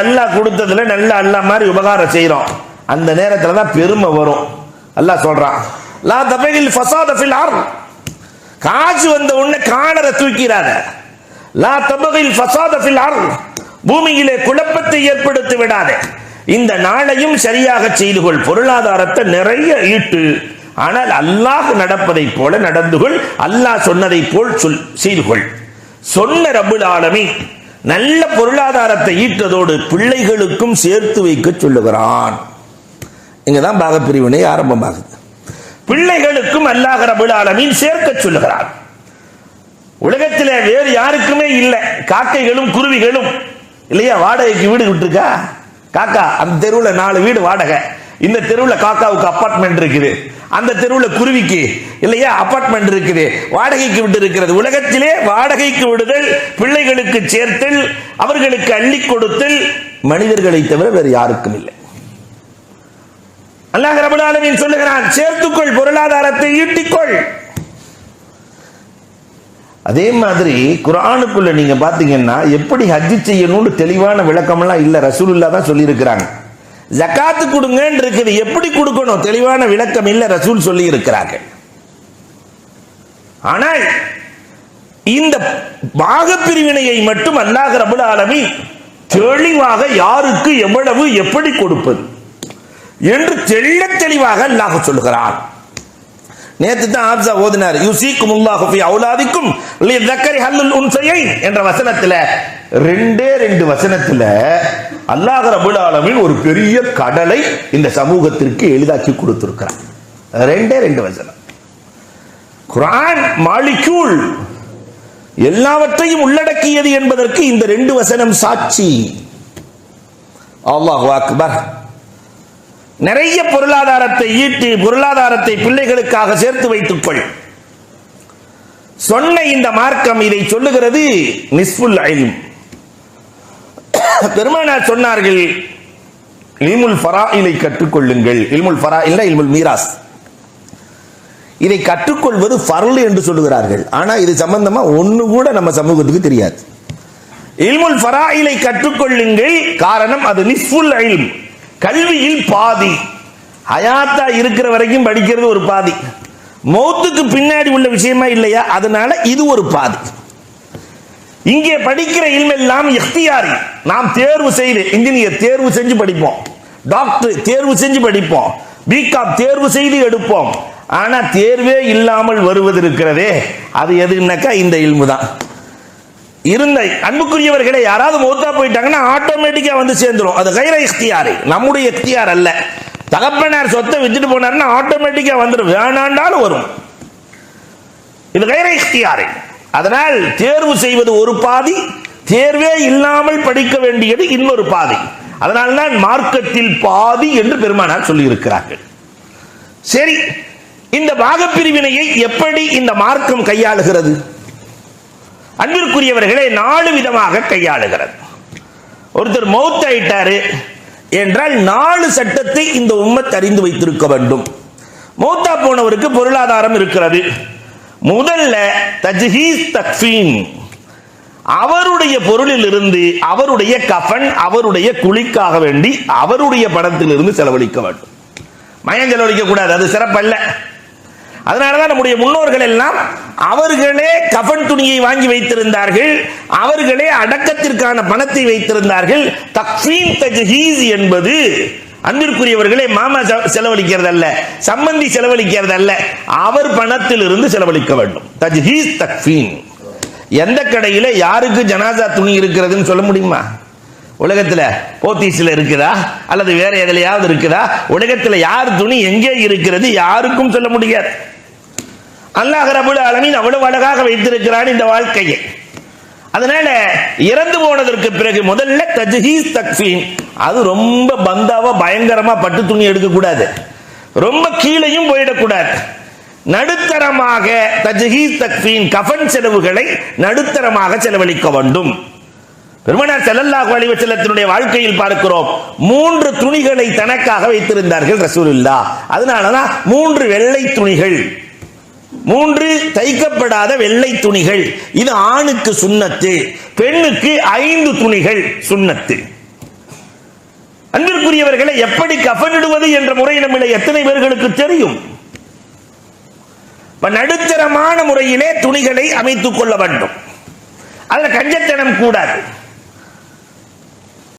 அல்லாஹ் கொடுத்ததுல நல்ல அல்லாஹ் மாதிரி உபகாரம் செய்யறோம் அந்த நேரத்துல தான் பெருமை வரும். அல்லாஹ் சொல்றான் லா தபையில் ஃபசாத ஃபில் அர்த். காசு வந்த உடனே காணரை தூக்கிறாத லா தபகில் ஃபசாத ஃபில் அர்த். பூமியிலே குழப்பத்தை ஏற்படுத்தி விடாதே. இந்த நாளையும் சரியாக செய்து கொள். பொருளாதாரத்தை நிறைய ஈட்டு. ஆனால் அல்லாஹ் நடப்பதை போல நடந்து கொள். அல்லாஹ் சொன்னதை போல் சொல் செய்து கொள். சொன்ன ரபுல் ஆலமி நல்ல பொருளாதாரத்தை ஈட்டதோடு பிள்ளைகளுக்கும் சேர்த்து வைக்க சொல்லுகிறான். இங்கதான் பாகப்பிரிவினை ஆரம்பமாகுது. பிள்ளைகளுக்கும் அல்லாஹ் ரபுல் ஆலமீன் சேர்க்க சொல்லுகிறான். உலகத்தில் வேறு யாருக்குமே இல்லை. காக்கைகளும் குருவிகளும். இல்லையா? வாடகைக்கு வீடு விட்டுருக்கா? காக்கா அந்த தெருவில் நாலு வீடு வாடகை. இந்த தெருவில் காக்காவுக்கு அப்பார்ட்மெண்ட் இருக்குது. அந்த தெருவில் குருவிக்கு இல்லையா அப்பார்ட்மெண்ட் இருக்குது வாடகைக்கு விட்டு இருக்கிறது உலகத்திலே வாடகைக்கு விடுதல் பிள்ளைகளுக்கு சேர்த்தல் அவர்களுக்கு அள்ளி கொடுத்தல் மனிதர்களை தவிர வேறு யாருக்கும் இல்லை. அல்லாஹ் ரபுல் சொல்லுகிறான் சேர்த்துக்கொள் பொருளாதாரத்தை ஈட்டிக்கொள். அதே மாதிரி குரானுக்குள்ள நீங்க பாத்தீங்கன்னா எப்படி ஹஜ் செய்யணும்னு தெளிவான விளக்கமெல்லாம் இல்ல ரசூலுல்லா தான் சொல்லியிருக்கிறாங்க. ஜக்காத்து கொடுங்கன்னு இருக்குது. எப்படி கொடுக்கணும்? தெளிவான விளக்கம் இல்ல ரசூல் சொல்லி இருக்கிறாங்க ஆனால் இந்த பாகப்பிரிவினையை மட்டும் அல்லாஹ் ரபுல் ஆலமி தெளிவாக யாருக்கு எவ்வளவு எப்படி கொடுப்பது? என்று தெள்ள தெளிவாக அல்லாஹ் சொல்லுகிறான் நேத்து தான் ஆப்சா ஓதினார் யுசீக்கும் அல்லாஹு ஃபி அவுலாதிக்கும் லிதக்கரி ஹல்லுல் உன்சையைன் என்ற வசனத்துல ரெண்டே ரெண்டு வசனத்துல அல்லாஹ் ரபுல் ஆலமீன் ஒரு பெரிய கடலை இந்த சமூகத்திற்கு எளிதாக்கி கொடுத்திருக்கிறான் ரெண்டே ரெண்டு வசனம். குரான் மாலிக்யூல் எல்லாவற்றையும் உள்ளடக்கியது என்பதற்கு இந்த ரெண்டு வசனம் சாட்சி. அல்லாஹ் அக்பர். நிறைய பொருளாதாரத்தை ஈட்டி பொருளாதாரத்தை பிள்ளைகளுக்காக சேர்த்து வைத்துக் கொள் சொன்ன இந்த மார்க்கம் இதை சொல்லுகிறது நிஸ்புல் ஐம் பெருமானார் சொன்னார்கள் இல்முல் ஃபராயிலை கற்றுக்கொள்ளுங்கள். இல்முல் ஃபரா இல்முல் மீராஸ். இதை கற்றுக்கொள்வது ஃபர்ல் என்று சொல்லுகிறார்கள். ஆனா இது சம்பந்தமா ஒண்ணு கூட நம்ம சமூகத்துக்கு தெரியாது. இல்முல் ஃபராயிலை கற்றுக்கொள்ளுங்கள். காரணம் அது நிஃபுல் இல்ம். கல்வியில் பாதி. ஹயாத்தா இருக்கிற வரைக்கும் படிக்கிறது ஒரு பாதி. மௌத்துக்கு பின்னாடி உள்ள விஷயமா இல்லையா? அதனால இது ஒரு பாதி. இங்கே படிக்கிற இல்மெல்லாம் இஃப்தியாரி நாம் தேர்வு செய்து இன்ஜினியர் தேர்வு செஞ்சு படிப்போம். டாக்டர் தேர்வு செஞ்சு படிப்போம். பிகாம் தேர்வு செய்து எடுப்போம். ஆனா தேர்வே இல்லாமல் வருவது இருக்கிறதே அது எதுனாக்கா இந்த இல்மு தான் இருந்த அன்புக்குரியவர்களே யாராவது மௌத்தா போயிட்டாங்கன்னா ஆட்டோமேட்டிக்கா வந்து சேர்ந்துரும். அது கைர இஃப்தியாரி நம்முடைய இஃப்தியார் அல்ல. தகப்பனார் சொத்தை வித்துட்டு போனாருன்னா ஆட்டோமேட்டிக்கா வந்துடும் வேணாண்டாலும் வரும். இது கைர இஃப்தியாரி அதனால் தேர்வு செய்வது ஒரு பாதி தேர்வே இல்லாமல் படிக்க வேண்டியது இன்னொரு பாதி. அதனால்தான் மார்க்கத்தில் பாதி என்று பெருமானார் சொல்லியிருக்கிறார்கள். சரி இந்த பாகப்பிரிவினையை எப்படி இந்த மார்க்கம் கையாளுகிறது? அன்பிற்குரியவர்களை நாலு விதமாக கையாளுகிறது. ஒருத்தர் மௌத் ஆயிட்டாரு என்றால் நாலு சட்டத்தை இந்த உம்மத் அறிந்து வைத்திருக்க வேண்டும். மௌத்தா போனவருக்கு பொருளாதாரம் இருக்கிறது. முதல்ல தஜ்ஹீஸ் தக்ஃபீன். அவருடைய பொருளில் இருந்து அவருடைய கஃபன் அவருடைய குழிக்காக வேண்டி அவருடைய பணத்திலிருந்து செலவழிக்க வேண்டும். மயம் செலவழிக்க கூடாது அது சிறப்பல்ல. அதனாலதான் நம்முடைய முன்னோர்கள் எல்லாம் அவர்களே கஃன் துணியை வாங்கி வைத்திருந்தார்கள் அவர்களே அடக்கத்திற்கான பணத்தை வைத்திருந்தார்கள். தக்ஃபீன் தஜ்ஹீஸ் என்பது அன்பிற்குரியவர்களே மாமா செ- செலவழிக்கிறது அல்ல சம்பந்தி செலவழிக்கிறது அல்ல அவர் பணத்தில் இருந்து செலவழிக்க வேண்டும். தஜ்ஹீஸ் தக்ஃபீன் எந்த கடையில யாருக்கு ஜனாசா துணி இருக்கிறதுன்னு சொல்ல முடியுமா? உலகத்துல போத்தீஸில் இருக்குதா? அல்லது வேற எதுலையாவது இருக்குதா? உலகத்துல யார் துணி எங்கே இருக்கிறது யாருக்கும் சொல்ல முடியாது. அல்லாஹ் ரபுல் ஆலமீன் அவ்வளவு அழகாக வைத்திருக்கிறான் இந்த வாழ்க்கையை. அதனால இறந்து போனதற்கு பிறகு முதல்ல தஜ்ஹீஸ் தக்ஃபீன். அது ரொம்ப பந்தாவா பயங்கரமா பட்டு துணி எடுக்கக்கூடாது. ரொம்ப கீழையும் போயிடக்கூடாது. நடுத்தரமாக தஜ்ஹீஸ் தக்ஃபீன் கஃபன் செலவுகளை நடுத்தரமாக செலவழிக்க வேண்டும். பெருமனார் ஸல்லல்லாஹு அலைஹி வஸல்லத்தினுடைய வாழ்க்கையில் பார்க்கிறோம். மூன்று துணிகளை தனக்காக வைத்திருந்தார்கள் ரசூலுல்லாஹ். அதனாலதான் மூன்று வெள்ளை துணிகள். மூன்று தைக்கப்படாத வெள்ளை துணிகள். இது ஆணுக்கு சுண்ணத்து பெண்ணுக்கு ஐந்து துணிகள் சுண்ணத்து. அன்பிற்குரியவர்களை எப்படி கஃனிடுவது என்ற முறை நம்மளை எத்தனை பேர்களுக்கு தெரியும்? நடுத்தரமான முறையிலே துணிகளை அமைத்துக் கொள்ள வேண்டும். அதுல கஞ்சத்தனம் கூடாது.